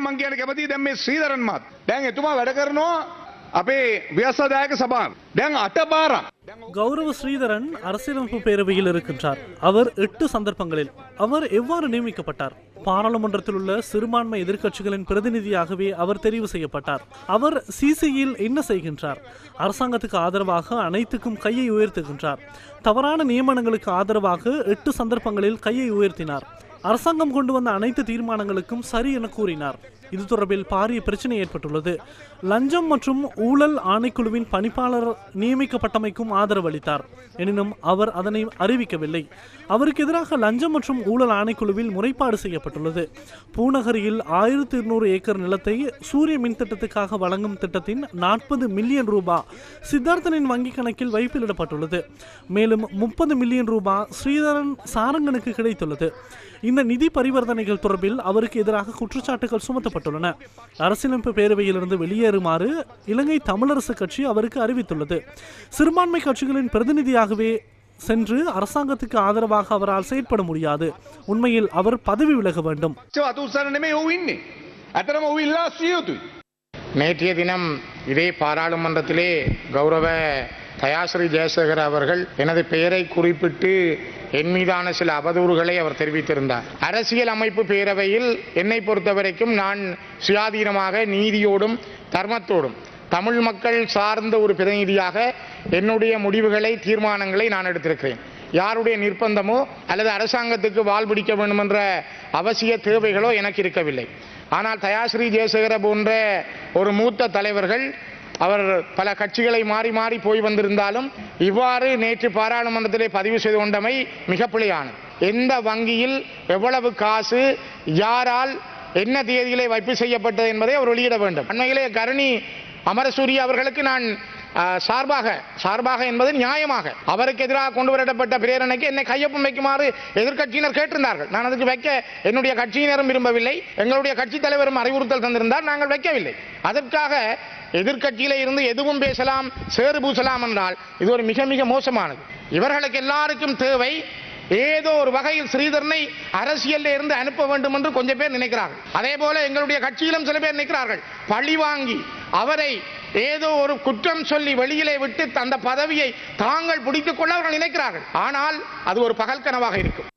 මං කියන කැමති දැන් මේ ශ්‍රීධරන් මාත් දැන් එතුමා වැඩ කරනවා අපේ ව්‍යවසාදායක සභාව දැන් අට පාරක් கௌரவ ஸ்ரீதரன் அரசியலமைப்பு பேரவையில் இருக்கின்றார் அவர் எட்டு சந்தர்ப்பங்களில் அவர் எவ்வாறு நியமிக்கப்பட்டார் பாராளுமன்றத்தில் உள்ள சிறுபான்மை எதிர்க்கட்சிகளின் பிரதிநிதியாகவே அவர் தெரிவு செய்யப்பட்டார் அவர் சிசியில் என்ன செய்கின்றார் அரசாங்கத்துக்கு ஆதரவாக அனைத்துக்கும் கையை உயர்த்துகின்றார் தவறான நியமனங்களுக்கு ஆதரவாக எட்டு சந்தர்ப்பங்களில் கையை உயர்த்தினார் அரசாங்கம் கொண்டு வந்த அனைத்து தீர்மானங்களுக்கும் சரி என கூறினார். இது தொடர்பில் பாரிய பிரச்சனை ஏற்பட்டுள்ளது. லஞ்சம் மற்றும் ஊழல் ஆணைக்குழுவின் பணிப்பாளர் நியமிக்கப்பட்டமைக்கும் ஆதரவு அளித்தார். எனினும் அவர் அதனை அறிவிக்கவில்லை. அவருக்கு எதிராக லஞ்சம் மற்றும் ஊழல் ஆணைக்குழுவில் முறைப்பாடு செய்யப்பட்டுள்ளது. பூநகரியில் ஆயிரத்தி இருநூறு ஏக்கர் நிலத்தை சூரிய மின் திட்டத்துக்காக வழங்கும் திட்டத்தின் நாற்பது மில்லியன் ரூபாய் சித்தார்த்தனின் வங்கிக் கணக்கில் வைப்பிலிடப்பட்டுள்ளது. மேலும் முப்பது மில்லியன் ரூபாய் ஸ்ரீதரன் சாரங்கனுக்கு கிடைத்துள்ளது. இந்த நிதி பரிவர்த்தனைகள் தொடர்பில் அவருக்கு எதிராக குற்றச்சாட்டுகள் செய்யப்பட்டுள்ளன அரசியலமைப்பு பேரவையிலிருந்து வெளியேறுமாறு இலங்கை தமிழரசு கட்சி அவருக்கு அறிவித்துள்ளது. சிறுபான்மை கட்சிகளின் பிரதிநிதியாகவே சென்று அரசாங்கத்துக்கு ஆதரவாக அவரால் செயற்பட முடியாது. உண்மையில் அவர் பதவி விலக வேண்டும். நேற்றைய தினம் இதே பாராளுமன்றத்திலே கௌரவ தயாஸ்ரீ ஜெயசேகர் அவர்கள் எனது பெயரை குறிப்பிட்டு என் மீதான சில அவதூறுகளை அவர் தெரிவித்திருந்தார். அரசியல் அமைப்பு பேரவையில் என்னை பொறுத்தவரைக்கும் நான் சுயாதீனமாக நீதியோடும் தர்மத்தோடும் தமிழ் மக்கள் சார்ந்த ஒரு பிரதிநிதியாக என்னுடைய முடிவுகளை தீர்மானங்களை நான் எடுத்திருக்கிறேன். யாருடைய நிர்பந்தமோ அல்லது அரசாங்கத்துக்கு வால் பிடிக்க வேண்டும் என்ற அவசிய தேவைகளோ எனக்கு இருக்கவில்லை. ஆனால் தயாஸ்ரீ ஜெயசேகர போன்ற ஒரு மூத்த தலைவர்கள் அவர் பல கட்சிகளை மாறி மாறி போய் வந்திருந்தாலும் இவ்வாறு நேற்று பாராளுமன்றத்திலே பதிவு செய்து கொண்டமை மிக பிழையானது எந்த வங்கியில் எவ்வளவு காசு யாரால் என்ன தேதியிலே வைப்பு செய்யப்பட்டது என்பதை அவர் வெளியிட வேண்டும். அண்மையிலே கருணி அமரசூரி அவர்களுக்கு நான் சார்பாக சார்பாக என்பது நியாயமாக. அவருக்கு எதிராக கொண்டு வரப்பட்ட பிரேரணைக்கு என்னை கையொப்பம் வைக்குமாறு எதிர்க்கட்சியினர் கேட்டிருந்தார்கள். நான் அதுக்கு வைக்க என்னுடைய கட்சியினரும் விரும்பவில்லை எங்களுடைய கட்சி தலைவரும் அறிவுறுத்தல் தந்திருந்தால் நாங்கள் வைக்கவில்லை. அதற்காக எதிர்கட்சியில இருந்து எதுவும் பேசலாம் சேறு பூசலாம் என்றால் இது ஒரு மிக மிக மோசமானது. இவர்களுக்கு எல்லாருக்கும் தேவை ஏதோ ஒரு வகையில் ஸ்ரீதரனை அரசியல்ல இருந்து அனுப்ப வேண்டும் என்று கொஞ்சம் பேர் நினைக்கிறார்கள். அதே போல எங்களுடைய கட்சியிலும் சில பேர் நினைக்கிறார்கள் பழி வாங்கி அவரை ஏதோ ஒரு குற்றம் சொல்லி வெளியிலே விட்டு அந்த பதவியை தாங்கள் பிடித்துக் கொள்ள அவர்கள் நினைக்கிறார்கள். ஆனால் அது ஒரு பகல் கனவாக இருக்கும்.